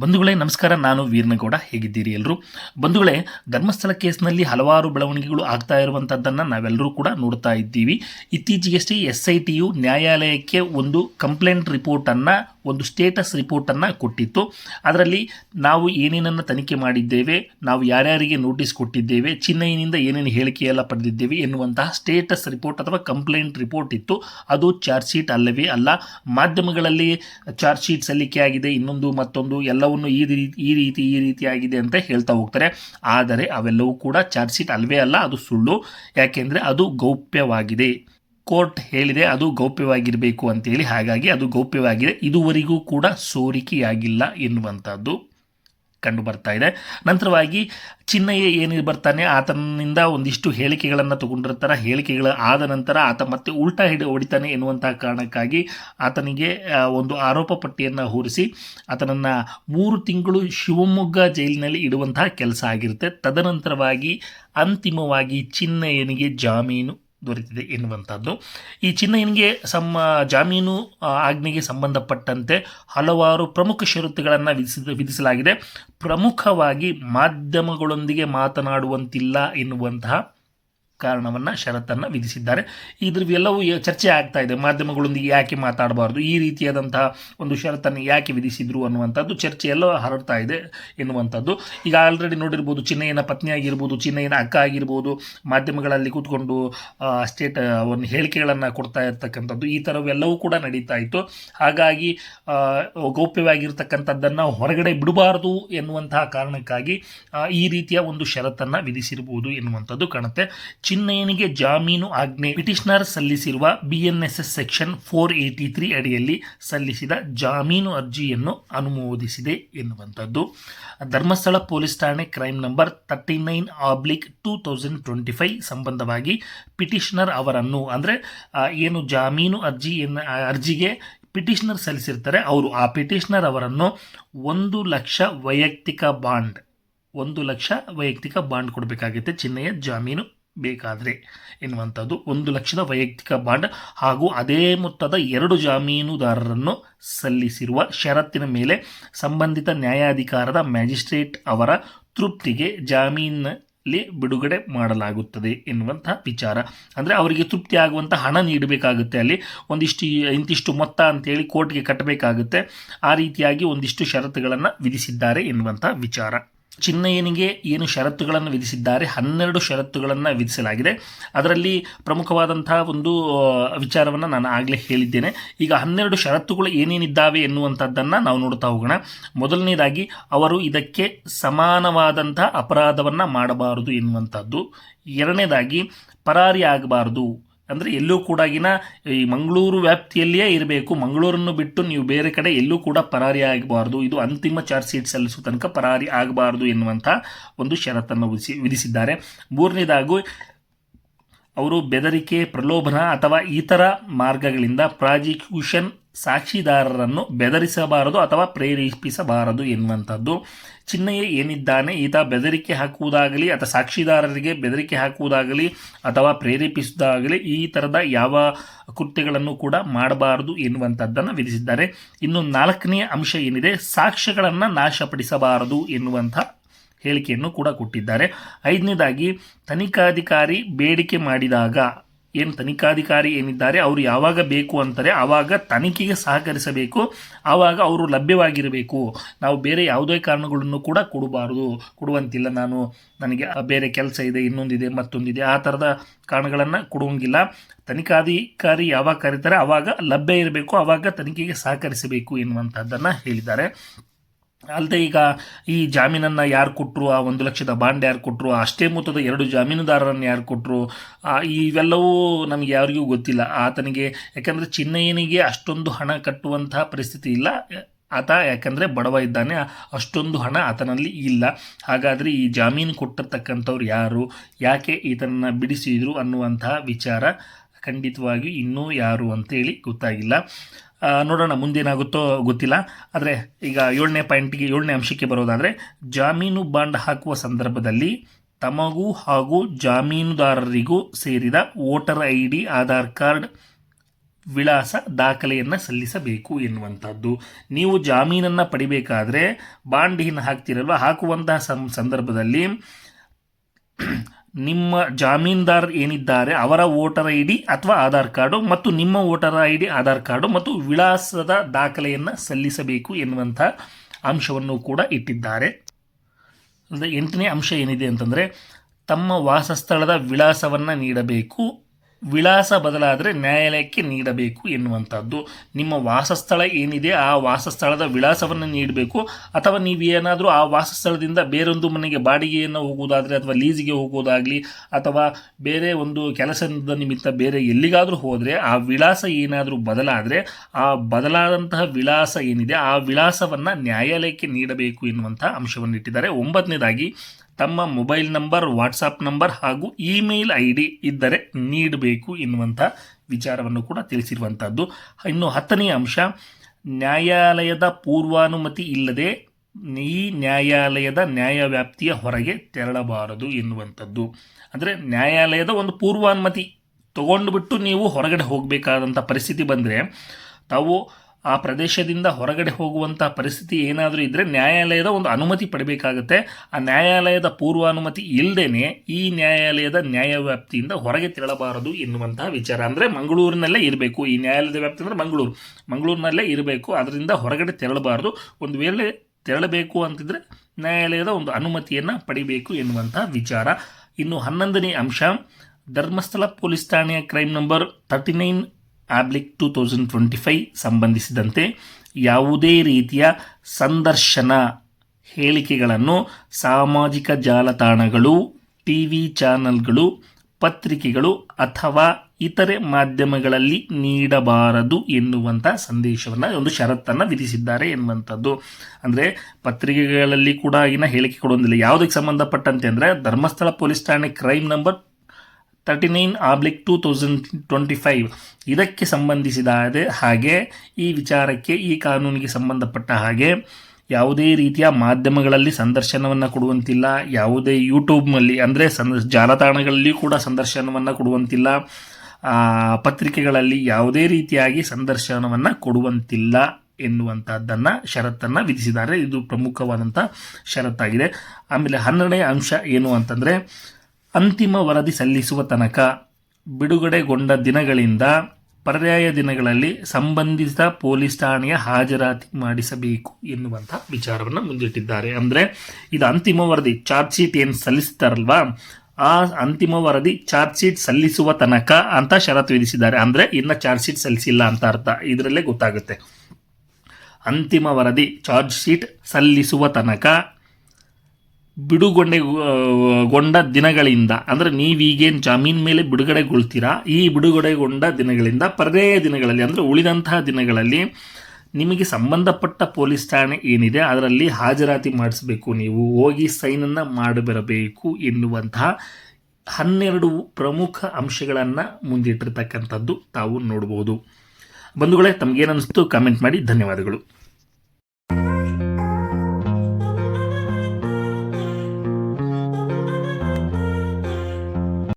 ಬಂಧುಗಳೇ, ನಮಸ್ಕಾರ. ನಾನು ವೀರನಗೌಡ. ಹೇಗಿದ್ದೀರಿ ಎಲ್ಲರೂ ಬಂಧುಗಳೇ, ಧರ್ಮಸ್ಥಳ ಕೇಸ್ನಲ್ಲಿ ಹಲವಾರು ಬೆಳವಣಿಗೆಗಳು ಆಗ್ತಾ ಇರುವಂಥದ್ದನ್ನು ನಾವೆಲ್ಲರೂ ಕೂಡ ನೋಡ್ತಾ ಇದ್ದೀವಿ. ಇತ್ತೀಚೆಗಷ್ಟೇ ಎಸ್ ಐ ಟಿಯು ನ್ಯಾಯಾಲಯಕ್ಕೆ ಒಂದು ಕಂಪ್ಲೇಂಟ್ ರಿಪೋರ್ಟನ್ನು, ಒಂದು ಸ್ಟೇಟಸ್ ರಿಪೋರ್ಟನ್ನು ಕೊಟ್ಟಿತ್ತು. ಅದರಲ್ಲಿ ನಾವು ಏನೇನನ್ನು ತನಿಖೆ ಮಾಡಿದ್ದೇವೆ, ನಾವು ಯಾರ್ಯಾರಿಗೆ ನೋಟಿಸ್ ಕೊಟ್ಟಿದ್ದೇವೆ ಚಿನ್ನೈನಿಂದ ಏನೇನು ಹೇಳಿಕೆಯೆಲ್ಲ ಪಡೆದಿದ್ದೇವೆ ಎನ್ನುವಂತಹ ಸ್ಟೇಟಸ್ ರಿಪೋರ್ಟ್ ಅಥವಾ ಕಂಪ್ಲೇಂಟ್ ರಿಪೋರ್ಟ್ ಇತ್ತು. ಅದು ಚಾರ್ಜ್ ಶೀಟ್ ಅಲ್ಲವೇ ಅಲ್ಲ. ಮಾಧ್ಯಮಗಳಲ್ಲಿ ಚಾರ್ಜ್ ಶೀಟ್ ಸಲ್ಲಿಕೆ ಆಗಿದೆ. ಇನ್ನೊಂದು ಮತ್ತೊಂದು ಎಲ್ಲವನ್ನು ಈ ರೀತಿ ಈ ರೀತಿ ಈ ರೀತಿ ಆಗಿದೆ ಅಂತ ಹೇಳ್ತಾ ಹೋಗ್ತಾರೆ. ಆದರೆ ಅವೆಲ್ಲವೂ ಕೂಡ ಚಾರ್ಜ್ ಶೀಟ್ ಅಲ್ವೇ ಅಲ್ಲ, ಅದು ಸುಳ್ಳು. ಯಾಕೆಂದರೆ ಅದು ಗೌಪ್ಯವಾಗಿದೆ. ಕೋರ್ಟ್ ಹೇಳಿದೆ ಅದು ಗೌಪ್ಯವಾಗಿರಬೇಕು ಅಂತೇಳಿ. ಹಾಗಾಗಿ ಅದು ಗೌಪ್ಯವಾಗಿದೆ. ಇದುವರೆಗೂ ಕೂಡ ಸೋರಿಕೆಯಾಗಿಲ್ಲ ಎನ್ನುವಂಥದ್ದು. ಕಂಡು ಬರ್ತಾ ಇದೆ. ನಂತರವಾಗಿ ಚಿನ್ನಯ್ಯ ಏನು ಬರ್ತಾನೆ, ಆತನಿಂದ ಒಂದಿಷ್ಟು ಹೇಳಿಕೆಗಳನ್ನು ತಗೊಂಡಿರ್ತಾರೆ ಹೇಳಿಕೆಗಳ ಆದ ನಂತರ ಆತ ಮತ್ತೆ ಉಲ್ಟಾ ಹಿಡಿ ಹೊಡಿತಾನೆ ಎನ್ನುವಂಥ ಕಾರಣಕ್ಕಾಗಿ ಆತನಿಗೆ ಒಂದು ಆರೋಪ ಪಟ್ಟಿಯನ್ನು ಹೂರಿಸಿ ಆತನನ್ನು ಮೂರು ತಿಂಗಳು ಶಿವಮೊಗ್ಗ ಜೈಲಿನಲ್ಲಿ ಇಡುವಂತಹ ಕೆಲಸ ಆಗಿರುತ್ತೆ. ತದನಂತರವಾಗಿ ಅಂತಿಮವಾಗಿ ಚಿನ್ನಯ್ಯನಿಗೆ ಜಾಮೀನು ದೊರೆತಿದೆ ಎನ್ನುವಂಥದ್ದು. ಈ ಚಿನ್ನಯ್ಯನಿಗೆ ಸಮ್ಮ, ಜಾಮೀನು ಆಜ್ಞೆಗೆ ಸಂಬಂಧಪಟ್ಟಂತೆ ಹಲವಾರು ಪ್ರಮುಖ ಷರತ್ತುಗಳನ್ನು ವಿಧಿಸಲಾಗಿದೆ. ಪ್ರಮುಖವಾಗಿ ಮಾಧ್ಯಮಗಳೊಂದಿಗೆ ಮಾತನಾಡುವಂತಿಲ್ಲ ಎನ್ನುವಂತಹ ಕಾರಣವನ್ನು, ಷರತ್ತನ್ನು ವಿಧಿಸಿದ್ದಾರೆ. ಇದ್ರ ಎಲ್ಲವೂ ಚರ್ಚೆ ಆಗ್ತಾ ಇದೆ. ಮಾಧ್ಯಮಗಳೊಂದಿಗೆ ಯಾಕೆ ಮಾತಾಡಬಾರ್ದು? ಈ ರೀತಿಯಾದಂತಹ ಒಂದು ಷರತ್ತನ್ನು ಯಾಕೆ ವಿಧಿಸಿದ್ರು ಅನ್ನುವಂಥದ್ದು, ಚರ್ಚೆ ಎಲ್ಲ ಹರಡ್ತಾ ಇದೆ ಎನ್ನುವಂಥದ್ದು. ಈಗ ಆಲ್ರೆಡಿ ನೋಡಿರ್ಬೋದು, ಚಿನ್ನಯ್ಯನ ಪತ್ನಿ ಆಗಿರ್ಬೋದು, ಚಿನ್ನಯ್ಯನ ಅಕ್ಕ ಆಗಿರ್ಬೋದು, ಮಾಧ್ಯಮಗಳಲ್ಲಿ ಕೂತ್ಕೊಂಡು ಸ್ಟೇಟ್ ಒಂದು ಹೇಳಿಕೆಗಳನ್ನು ಕೊಡ್ತಾ ಇರ್ತಕ್ಕಂಥದ್ದು, ಈ ಥರವೆಲ್ಲವೂ ಕೂಡ ನಡೀತಾ ಇತ್ತು. ಹಾಗಾಗಿ ಗೌಪ್ಯವಾಗಿರ್ತಕ್ಕಂಥದ್ದನ್ನು ಹೊರಗಡೆ ಬಿಡಬಾರ್ದು ಎನ್ನುವಂತಹ ಕಾರಣಕ್ಕಾಗಿ ಈ ರೀತಿಯ ಒಂದು ಷರತ್ತನ್ನು ವಿಧಿಸಿರ್ಬೋದು ಎನ್ನುವಂಥದ್ದು ಕಾಣುತ್ತೆ. ಚಿನ್ನಯ್ಯನಿಗೆ ಜಾಮೀನು ಆಜ್ಞೆ ಪಿಟಿಷನರ್ ಸಲ್ಲಿಸಿರುವ BNSS section four eighty three ಅಡಿಯಲ್ಲಿ ಸಲ್ಲಿಸಿದ ಜಾಮೀನು ಅರ್ಜಿಯನ್ನು ಅನುಮೋದಿಸಿದೆ ಎನ್ನುವಂಥದ್ದು. ಧರ್ಮಸ್ಥಳ ಪೊಲೀಸ್ ಠಾಣೆ crime number thirty nine oblique two thousand twenty five ಸಂಬಂಧವಾಗಿ ಪಿಟಿಷನರ್ ಅವರನ್ನು ಅಂದರೆ ಏನು ಜಾಮೀನು ಅರ್ಜಿ ಅರ್ಜಿಗೆ ಪಿಟಿಷನರ್ ಸಲ್ಲಿಸಿರ್ತಾರೆ, ಅವರು ಆ ಪಿಟಿಷನರ್ ಅವರನ್ನು ಒಂದು ಲಕ್ಷ ವೈಯಕ್ತಿಕ ಬಾಂಡ್, ಒಂದು ಲಕ್ಷ ವೈಯಕ್ತಿಕ ಬಾಂಡ್ ಕೊಡಬೇಕಾಗುತ್ತೆ ಚಿನ್ನಯ್ಯ ಜಾಮೀನು. ಬೇಕಾದರೆ ಎನ್ನುವಂಥದ್ದು ಒಂದು ಲಕ್ಷದ ವೈಯಕ್ತಿಕ ಬಾಂಡ್ ಹಾಗೂ ಅದೇ ಮೊತ್ತದ ಎರಡು ಜಾಮೀನುದಾರರನ್ನು ಸಲ್ಲಿಸಿರುವ ಷರತ್ತಿನ ಮೇಲೆ ಸಂಬಂಧಿತ ನ್ಯಾಯಾಧಿಕಾರದ ಮ್ಯಾಜಿಸ್ಟ್ರೇಟ್ ಅವರ ತೃಪ್ತಿಗೆ ಜಾಮೀನಲ್ಲಿ ಬಿಡುಗಡೆ ಮಾಡಲಾಗುತ್ತದೆ ಎನ್ನುವಂಥ ವಿಚಾರ. ಅಂದರೆ ಅವರಿಗೆ ತೃಪ್ತಿ ಆಗುವಂಥ ಹಣ ನೀಡಬೇಕಾಗುತ್ತೆ. ಅಲ್ಲಿ ಒಂದಿಷ್ಟು ಇಂತಿಷ್ಟು ಮೊತ್ತ ಅಂತೇಳಿ ಕೋರ್ಟ್ಗೆ ಕಟ್ಟಬೇಕಾಗುತ್ತೆ. ಆ ರೀತಿಯಾಗಿ ಒಂದಿಷ್ಟು ಷರತ್ತುಗಳನ್ನು ವಿಧಿಸಿದ್ದಾರೆ ಎನ್ನುವಂಥ ವಿಚಾರ. ಚಿನ್ನಯ್ಯನಿಗೆ ಏನು ಷರತ್ತುಗಳನ್ನು ವಿಧಿಸಿದ್ದಾರೆ, ಹನ್ನೆರಡು ಷರತ್ತುಗಳನ್ನು ವಿಧಿಸಲಾಗಿದೆ. ಅದರಲ್ಲಿ ಪ್ರಮುಖವಾದಂತಹ ಒಂದು ವಿಚಾರವನ್ನು ನಾನು ಆಗಲೇ ಹೇಳಿದ್ದೇನೆ. ಈಗ ಹನ್ನೆರಡು ಷರತ್ತುಗಳು ಏನೇನಿದ್ದಾವೆ ಎನ್ನುವಂಥದ್ದನ್ನು ನಾವು ನೋಡ್ತಾ ಹೋಗೋಣ. ಮೊದಲನೇದಾಗಿ, ಅವರು ಇದಕ್ಕೆ ಸಮಾನವಾದಂಥ ಅಪರಾಧವನ್ನು ಮಾಡಬಾರದು ಎನ್ನುವಂಥದ್ದು. ಎರಡನೇದಾಗಿ ಪರಾರಿ ಆಗಬಾರದು ಅಂದರೆ ಎಲ್ಲೂ ಕೂಡಗಿನ ಈ ಮಂಗಳೂರು ವ್ಯಾಪ್ತಿಯಲ್ಲಿಯೇ ಇರಬೇಕು. ಮಂಗಳೂರನ್ನು ಬಿಟ್ಟು ನೀವು ಬೇರೆ ಕಡೆ ಎಲ್ಲೂ ಕೂಡ ಪರಾರಿ ಆಗಬಾರ್ದು. ಇದು ಅಂತಿಮ ಚಾರ್ಜ್ ಶೀಟ್ ಸಲ್ಲಿಸುವ ತನಕ ಪರಾರಿ ಆಗಬಾರ್ದು ಎನ್ನುವಂಥ ಒಂದು ಷರತ್ತನ್ನು ವಿಧಿಸಿ ವಿಧಿಸಿದ್ದಾರೆ. ಮೂರನೇದಾಗೂ ಅವರು ಬೆದರಿಕೆ, ಪ್ರಲೋಭನ ಅಥವಾ ಇತರ ಮಾರ್ಗಗಳಿಂದ ಪ್ರಾಸಿಕ್ಯೂಷನ್ ಸಾಕ್ಷಿದಾರರನ್ನು ಬೆದರಿಸಬಾರದು ಅಥವಾ ಪ್ರೇರೇಪಿಸಬಾರದು ಎನ್ನುವಂಥದ್ದು. ಚಿನ್ನಯ್ಯ ಏನಿದ್ದಾನೆ, ಈತ ಬೆದರಿಕೆ ಹಾಕುವುದಾಗಲಿ ಅಥವಾ ಸಾಕ್ಷಿದಾರರಿಗೆ ಬೆದರಿಕೆ ಹಾಕುವುದಾಗಲಿ ಅಥವಾ ಪ್ರೇರೇಪಿಸುವುದಾಗಲಿ ಈ ಥರದ ಯಾವ ಕೃತ್ಯಗಳನ್ನು ಕೂಡ ಮಾಡಬಾರದು ಎನ್ನುವಂಥದ್ದನ್ನು ವಿಧಿಸಿದ್ದಾರೆ. ಇನ್ನು ನಾಲ್ಕನೆಯ ಅಂಶ ಏನಿದೆ, ಸಾಕ್ಷ್ಯಗಳನ್ನು ನಾಶಪಡಿಸಬಾರದು ಎನ್ನುವಂಥ ಹೇಳಿಕೆಯನ್ನು ಕೂಡ ಕೊಟ್ಟಿದ್ದಾರೆ. ಐದನೇದಾಗಿ, ತನಿಖಾಧಿಕಾರಿ ಬೇಡಿಕೆ ಮಾಡಿದಾಗ ಏನು ತನಿಖಾಧಿಕಾರಿ ಏನಿದ್ದಾರೆ, ಅವರು ಯಾವಾಗ ಬೇಕು ಅಂತಾರೆ ಆವಾಗ ತನಿಖೆಗೆ ಸಹಕರಿಸಬೇಕು ಆವಾಗ ಅವರು ಲಭ್ಯವಾಗಿರಬೇಕು. ನಾವು ಬೇರೆ ಯಾವುದೇ ಕಾರಣಗಳನ್ನು ಕೂಡ ಕೊಡಬಾರದು. ಕೊಡುವಂತಿಲ್ಲ ನಾನು. ನನಗೆ ಬೇರೆ ಕೆಲಸ ಇದೆ, ಇನ್ನೊಂದಿದೆ, ಮತ್ತೊಂದಿದೆ. ಆ ಥರದ ಕಾರಣಗಳನ್ನು ಕೊಡುವಂಗಿಲ್ಲ. ತನಿಖಾಧಿಕಾರಿ ಯಾವಾಗ ಕರೀತಾರೆ ಆವಾಗ ಲಭ್ಯ ಇರಬೇಕು ಆವಾಗ ತನಿಖೆಗೆ ಸಹಕರಿಸಬೇಕು ಎನ್ನುವಂಥದ್ದನ್ನು ಹೇಳಿದ್ದಾರೆ. ಅಲ್ಲದೆ ಈಗ ಈ ಜಾಮೀನನ್ನು ಯಾರು ಕೊಟ್ಟರು ಆ ಒಂದು ಲಕ್ಷದ ಬಾಂಡ್ ಯಾರು ಕೊಟ್ಟರು ಅಷ್ಟೇ ಮೊತ್ತದ ಎರಡು ಜಾಮೀನುದಾರರನ್ನು ಯಾರು ಕೊಟ್ಟರು ಇವೆಲ್ಲವೂ ನಮಗೆ ಯಾರಿಗೂ ಗೊತ್ತಿಲ್ಲ. ಆತನಿಗೆ, ಯಾಕಂದರೆ ಚಿನ್ನಯ್ಯನಿಗೆ ಅಷ್ಟೊಂದು ಹಣ ಕಟ್ಟುವಂತಹ ಪರಿಸ್ಥಿತಿ ಇಲ್ಲ. ಆತ ಯಾಕಂದರೆ ಬಡವ ಇದ್ದಾನೆ, ಅಷ್ಟೊಂದು ಹಣ ಆತನಲ್ಲಿ ಇಲ್ಲ. ಹಾಗಾದರೆ ಈ ಜಾಮೀನು ಕೊಟ್ಟಿರ್ತಕ್ಕಂಥವ್ರು ಯಾರು, ಯಾಕೆ ಈತನನ್ನು ಬಿಡಿಸಿದ್ರು ಅನ್ನುವಂತಹ ವಿಚಾರ ಖಂಡಿತವಾಗಿಯೂ ಇನ್ನೂ ಯಾರು ಅಂತೇಳಿ ಗೊತ್ತಾಗಿಲ್ಲ. ನೋಡೋಣ ಮುಂದೇನಾಗುತ್ತೋ ಗೊತ್ತಿಲ್ಲ. ಆದರೆ ಈಗ ಏಳನೇ ಪಾಯಿಂಟಿಗೆ ಏಳನೇ ಅಂಶಕ್ಕೆ ಬರೋದಾದರೆ, ಜಾಮೀನು ಬಾಂಡ್ ಹಾಕುವ ಸಂದರ್ಭದಲ್ಲಿ ತಮಗೂ ಹಾಗೂ ಜಾಮೀನುದಾರರಿಗೂ ಸೇರಿದ voter I D Aadhaar card ವಿಳಾಸ ದಾಖಲೆಯನ್ನು ಸಲ್ಲಿಸಬೇಕು ಎನ್ನುವಂಥದ್ದು. ನೀವು ಜಾಮೀನನ್ನು ಪಡಿಬೇಕಾದ್ರೆ ಬಾಂಡ್ ಹಾಕ್ತಿರಲ್ವ? ಹಾಕುವಂತಹ ಸಂದರ್ಭದಲ್ಲಿ ನಿಮ್ಮ ಜಾಮೀನ್ದಾರ್ ಏನಿದ್ದಾರೆ, ಅವರ ವೋಟರ್ ಐ ಡಿ ಅಥವಾ ಆಧಾರ್ ಕಾರ್ಡು ಮತ್ತು ನಿಮ್ಮ voter I D, Aadhaar card ಮತ್ತು ವಿಳಾಸದ ದಾಖಲೆಯನ್ನು ಸಲ್ಲಿಸಬೇಕು ಎನ್ನುವಂಥ ಅಂಶವನ್ನು ಕೂಡ ಇಟ್ಟಿದ್ದಾರೆ. ಅಂದರೆ ಎಂಟನೇ ಅಂಶ ಏನಿದೆ ಅಂತಂದರೆ, ತಮ್ಮ ವಾಸಸ್ಥಳದ ವಿಳಾಸವನ್ನು ನೀಡಬೇಕು. ವಿಳಾಸ ಬದಲಾದರೆ ನ್ಯಾಯಾಲಯಕ್ಕೆ ನೀಡಬೇಕು ಎನ್ನುವಂಥದ್ದು. ನಿಮ್ಮ ವಾಸಸ್ಥಳ ಏನಿದೆ, ಆ ವಾಸಸ್ಥಳದ ವಿಳಾಸವನ್ನು ನೀಡಬೇಕು. ಅಥವಾ ನೀವು ಏನಾದರೂ ಆ ವಾಸಸ್ಥಳದಿಂದ ಬೇರೊಂದು ಮನೆಗೆ ಬಾಡಿಗೆಯನ್ನು ಹೋಗುವುದಾದರೆ ಅಥವಾ ಲೀಸಿಗೆ ಹೋಗುವುದಾಗಲಿ, ಅಥವಾ ಬೇರೆ ಒಂದು ಕೆಲಸದ ನಿಮಿತ್ತ ಬೇರೆ ಎಲ್ಲಿಗಾದರೂ ಹೋದರೆ ಆ ವಿಳಾಸ ಏನಾದರೂ ಬದಲಾದರೆ, ಆ ಬದಲಾದಂತಹ ವಿಳಾಸ ಏನಿದೆ, ಆ ವಿಳಾಸವನ್ನು ನ್ಯಾಯಾಲಯಕ್ಕೆ ನೀಡಬೇಕು ಎನ್ನುವಂಥ ಅಂಶವನ್ನು ಇಟ್ಟಿದ್ದಾರೆ ಒಂಬತ್ತನೇದಾಗಿ ತಮ್ಮ ಮೊಬೈಲ್ ನಂಬರ್, ವಾಟ್ಸಾಪ್ ನಂಬರ್ ಹಾಗೂ ಇಮೇಲ್ ಐ ಡಿ ಇದ್ದರೆ ನೀಡಬೇಕು ಎನ್ನುವಂಥ ವಿಚಾರವನ್ನು ಕೂಡ ತಿಳಿಸಿರುವಂಥದ್ದು. ಇನ್ನು ಹತ್ತನೇ ಅಂಶ, ನ್ಯಾಯಾಲಯದ ಪೂರ್ವಾನುಮತಿ ಇಲ್ಲದೆ ಈ ನ್ಯಾಯಾಲಯದ ನ್ಯಾಯವ್ಯಾಪ್ತಿಯ ಹೊರಗೆ ತೆರಳಬಾರದು ಎನ್ನುವಂಥದ್ದು. ಅಂದರೆ ನ್ಯಾಯಾಲಯದ ಒಂದು ಪೂರ್ವಾನುಮತಿ ತಗೊಂಡು ಬಿಟ್ಟು ನೀವು ಹೊರಗಡೆ ಹೋಗಬೇಕಾದಂಥ ಪರಿಸ್ಥಿತಿ ಬಂದರೆ ತಾವು ಆ ಪ್ರದೇಶದಿಂದ ಹೊರಗಡೆ ಹೋಗುವಂಥ ಪರಿಸ್ಥಿತಿ ಏನಾದರೂ ಇದ್ದರೆ ನ್ಯಾಯಾಲಯದ ಒಂದು ಅನುಮತಿ ಪಡಬೇಕಾಗುತ್ತೆ. ಆ ನ್ಯಾಯಾಲಯದ ಪೂರ್ವಾನುಮತಿ ಇಲ್ಲದೇ ಈ ನ್ಯಾಯಾಲಯದ ನ್ಯಾಯವ್ಯಾಪ್ತಿಯಿಂದ ಹೊರಗೆ ತೆರಳಬಾರದು ಎನ್ನುವಂತಹ ವಿಚಾರ. ಅಂದರೆ ಮಂಗಳೂರಿನಲ್ಲೇ ಇರಬೇಕು. ಈ ನ್ಯಾಯಾಲಯದ ವ್ಯಾಪ್ತಿ ಅಂದರೆ ಮಂಗಳೂರು. ಮಂಗಳೂರಿನಲ್ಲೇ ಇರಬೇಕು. ಅದರಿಂದ ಹೊರಗಡೆ ತೆರಳಬಾರದು. ಒಂದು ವೇಳೆ ತೆರಳಬೇಕು ಅಂತಿದ್ರೆ ನ್ಯಾಯಾಲಯದ ಒಂದು ಅನುಮತಿಯನ್ನು ಪಡಿಬೇಕು ಎನ್ನುವಂತಹ ವಿಚಾರ. ಇನ್ನು ಹನ್ನೊಂದನೇ ಅಂಶ, ಧರ್ಮಸ್ಥಳ ಪೊಲೀಸ್ ಠಾಣೆಯ crime number thirty nine oblique two thousand twenty five ಸಂಬಂಧಿಸಿದಂತೆ ಯಾವುದೇ ರೀತಿಯ ಸಂದರ್ಶನ ಹೇಳಿಕೆಗಳನ್ನು ಸಾಮಾಜಿಕ ಜಾಲತಾಣಗಳು ಟಿ ವಿ ಚಾನಲ್ಗಳು, ಪತ್ರಿಕೆಗಳು ಅಥವಾ ಇತರೆ ಮಾಧ್ಯಮಗಳಲ್ಲಿ ನೀಡಬಾರದು ಎನ್ನುವಂಥ ಸಂದೇಶವನ್ನು, ಒಂದು ಷರತ್ತನ್ನು ವಿಧಿಸಿದ್ದಾರೆ ಎನ್ನುವಂಥದ್ದು. ಅಂದರೆ ಪತ್ರಿಕೆಗಳಲ್ಲಿ ಕೂಡ ಆಗಿನ ಹೇಳಿಕೆ ಕೊಡೋದಿಲ್ಲ ಯಾವುದಕ್ಕೆ ಸಂಬಂಧಪಟ್ಟಂತೆ ಅಂದರೆ ಧರ್ಮಸ್ಥಳ ಪೊಲೀಸ್ ಠಾಣೆ crime number thirty nine oblique two thousand twenty five ಇದಕ್ಕೆ ಸಂಬಂಧಿಸಿದ ಹಾಗೆ ಈ ವಿಚಾರಕ್ಕೆ, ಈ ಕಾನೂನಿಗೆ ಸಂಬಂಧಪಟ್ಟ ಹಾಗೆ ಯಾವುದೇ ರೀತಿಯ ಮಾಧ್ಯಮಗಳಲ್ಲಿ ಸಂದರ್ಶನವನ್ನು ಕೊಡುವಂತಿಲ್ಲ. ಯಾವುದೇ ಯೂಟ್ಯೂಬ್ನಲ್ಲಿ ಅಂದರೆ ಸಂದ, ಜಾಲತಾಣಗಳಲ್ಲಿ ಕೂಡ ಸಂದರ್ಶನವನ್ನು ಕೊಡುವಂತಿಲ್ಲ. ಪತ್ರಿಕೆಗಳಲ್ಲಿ ಯಾವುದೇ ರೀತಿಯಾಗಿ ಸಂದರ್ಶನವನ್ನು ಕೊಡುವಂತಿಲ್ಲ ಎನ್ನುವಂಥದ್ದನ್ನು ಷರತ್ತನ್ನು ವಿಧಿಸಿದ್ದಾರೆ. ಇದು ಪ್ರಮುಖವಾದಂಥ ಷರತ್ತಾಗಿದೆ. ಆಮೇಲೆ ಹನ್ನೆರಡನೇ ಅಂಶ ಏನು ಅಂತಂದರೆ ಅಂತಿಮ ವರದಿ ಸಲ್ಲಿಸುವ ತನಕ ಬಿಡುಗಡೆಗೊಂಡ ದಿನಗಳಿಂದ ಪರ್ಯಾಯ ದಿನಗಳಲ್ಲಿ ಸಂಬಂಧಿಸಿದ ಪೊಲೀಸ್ ಠಾಣೆಯ ಹಾಜರಾತಿ ಮಾಡಿಸಬೇಕು ಎನ್ನುವಂತಹ ವಿಚಾರವನ್ನು ಮುಂದಿಟ್ಟಿದ್ದಾರೆ. ಅಂದರೆ ಇದು ಅಂತಿಮ ವರದಿ ಚಾರ್ಜ್ ಶೀಟ್ ಏನು ಸಲ್ಲಿಸ್ತಾರಲ್ವಾ? ಆ ಅಂತಿಮ ವರದಿ ಚಾರ್ಜ್ ಶೀಟ್ ಸಲ್ಲಿಸುವ ತನಕ ಅಂತ ಷರತ್ತು ವಿಧಿಸಿದ್ದಾರೆ. ಅಂದರೆ ಇನ್ನು ಚಾರ್ಜ್ ಶೀಟ್ ಸಲ್ಲಿಸಿಲ್ಲ ಅಂತ ಅರ್ಥ. ಇದರಲ್ಲೇ ಗೊತ್ತಾಗುತ್ತೆ. ಅಂತಿಮ ವರದಿ ಚಾರ್ಜ್ ಶೀಟ್ ಸಲ್ಲಿಸುವ ತನಕ ಬಿಡುಗಡೆಗೊಂಡ ದಿನಗಳಿಂದ, ಅಂದರೆ ನೀವೀಗೇನು ಜಾಮೀನ್ ಮೇಲೆ ಬಿಡುಗಡೆಗೊಳ್ತೀರಾ, ಈ ಬಿಡುಗಡೆಗೊಂಡ ದಿನಗಳಿಂದ ಪರ್ಯಾಯ ದಿನಗಳಲ್ಲಿ, ಅಂದರೆ ಉಳಿದಂತಹ ದಿನಗಳಲ್ಲಿ ನಿಮಗೆ ಸಂಬಂಧಪಟ್ಟ ಪೊಲೀಸ್ ಠಾಣೆ ಏನಿದೆ, ಅದರಲ್ಲಿ ಹಾಜರಾತಿ ಮಾಡಿಸಬೇಕು, ನೀವು ಹೋಗಿ ಸೈನನ್ನು ಮಾಡಿಬರಬೇಕು ಎನ್ನುವಂತಹ ಹನ್ನೆರಡು ಪ್ರಮುಖ ಅಂಶಗಳನ್ನು ಮುಂದಿಟ್ಟಿರ್ತಕ್ಕಂಥದ್ದು ತಾವು ನೋಡ್ಬೋದು. ಬಂಧುಗಳೇ ತಮಗೇನಿಸ್ತು ಕಾಮೆಂಟ್ ಮಾಡಿ. ಧನ್ಯವಾದಗಳು.